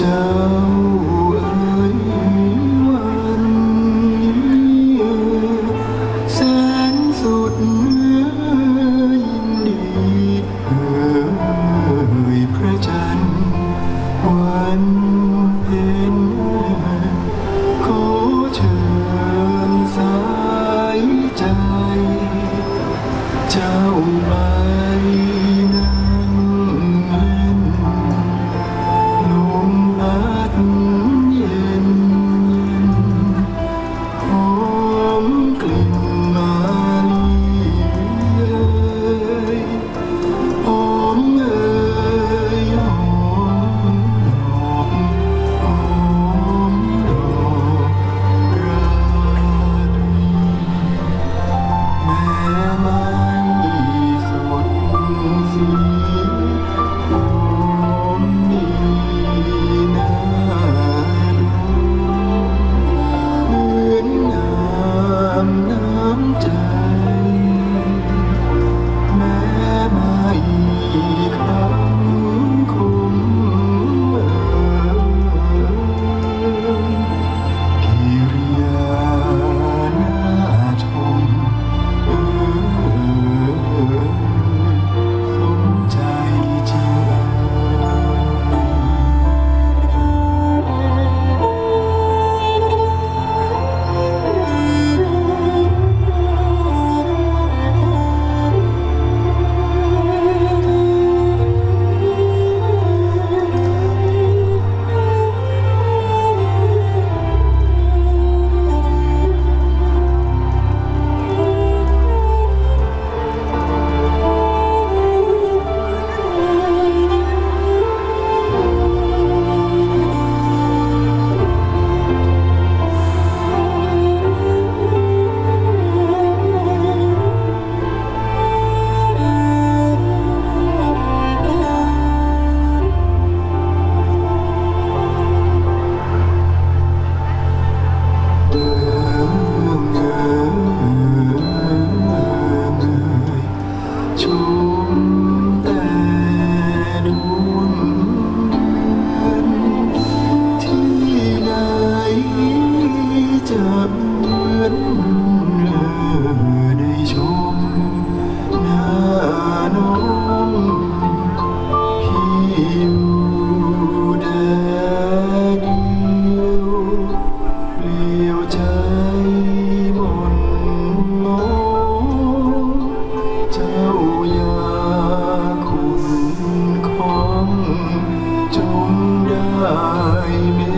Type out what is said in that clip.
เจ้าเอ๋ยวันนี้แสนสุด baby.